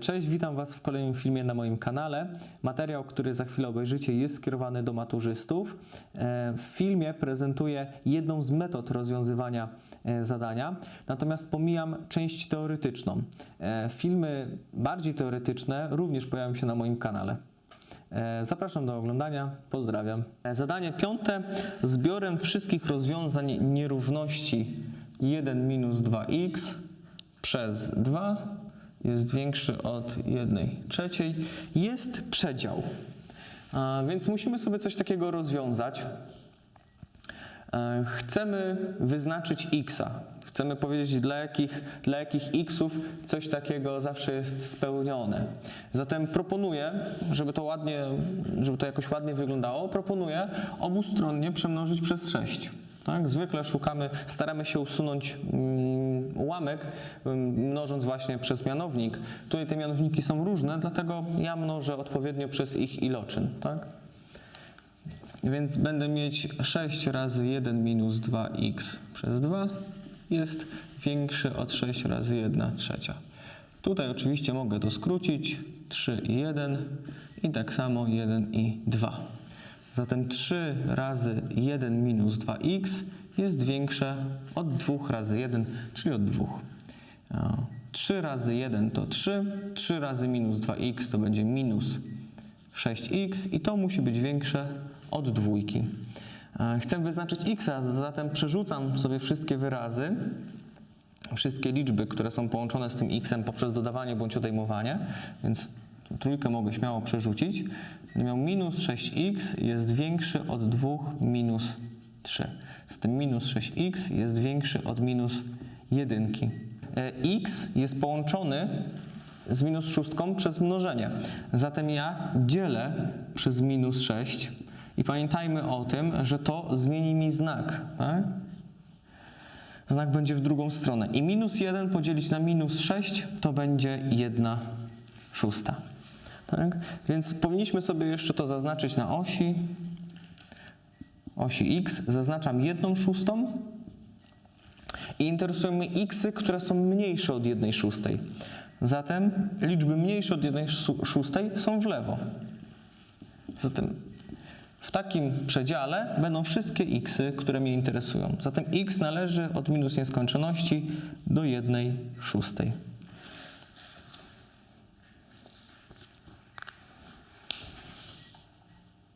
Cześć, witam Was w kolejnym filmie na moim kanale. Materiał, który za chwilę obejrzycie, jest skierowany do maturzystów. E, W filmie prezentuję jedną z metod rozwiązywania e, zadania, natomiast pomijam część teoretyczną. E, Filmy bardziej teoretyczne również pojawią się na moim kanale. Zapraszam do oglądania. Pozdrawiam. Zadanie piąte. Zbiorem wszystkich rozwiązań nierówności 1 minus 2x przez 2 jest większy od 1 trzeciej. Jest przedział. A, więc musimy sobie coś takiego rozwiązać. E, Chcemy wyznaczyć x. Chcemy powiedzieć, dla jakich, dla jakich xów coś takiego zawsze jest spełnione. Zatem proponuję, żeby to ładnie, żeby to jakoś ładnie wyglądało, proponuję obustronnie przemnożyć przez 6. Tak? Zwykle szukamy, staramy się usunąć mm, ułamek, mm, mnożąc właśnie przez mianownik. Tutaj te mianowniki są różne, dlatego ja mnożę odpowiednio przez ich iloczyn. Tak? Więc będę mieć 6 razy 1 minus 2x przez 2 jest większy od 6 razy 1 trzecia. Tutaj oczywiście mogę to skrócić. 3 i 1 i tak samo 1 i 2. Zatem 3 razy 1 minus 2x jest większe od 2 razy 1, czyli od 2. 3 razy 1 to 3, 3 razy minus 2x to będzie minus 6x i to musi być większe od dwójki. E, Chcę wyznaczyć x, a zatem przerzucam sobie wszystkie wyrazy, wszystkie liczby, które są połączone z tym x poprzez dodawanie bądź odejmowanie, więc trójkę mogę śmiało przerzucić. Będę miał minus 6x jest większy od 2 minus 3. Zatem minus 6x jest większy od minus 1. x jest połączony z minus szóstką przez mnożenie. Zatem ja dzielę przez minus 6 i pamiętajmy o tym, że to zmieni mi znak. Tak? Znak będzie w drugą stronę. I minus 1 podzielić na minus 6 to będzie 1 szósta. Tak? Więc powinniśmy sobie jeszcze to zaznaczyć na osi. Osi x zaznaczam 1 szóstą i interesują mnie xy, które są mniejsze od 1 szóstej. Zatem liczby mniejsze od 1 szóstej są w lewo. Zatem w takim przedziale będą wszystkie xy, które mnie interesują. Zatem x należy od minus nieskończoności do 1 szóstej.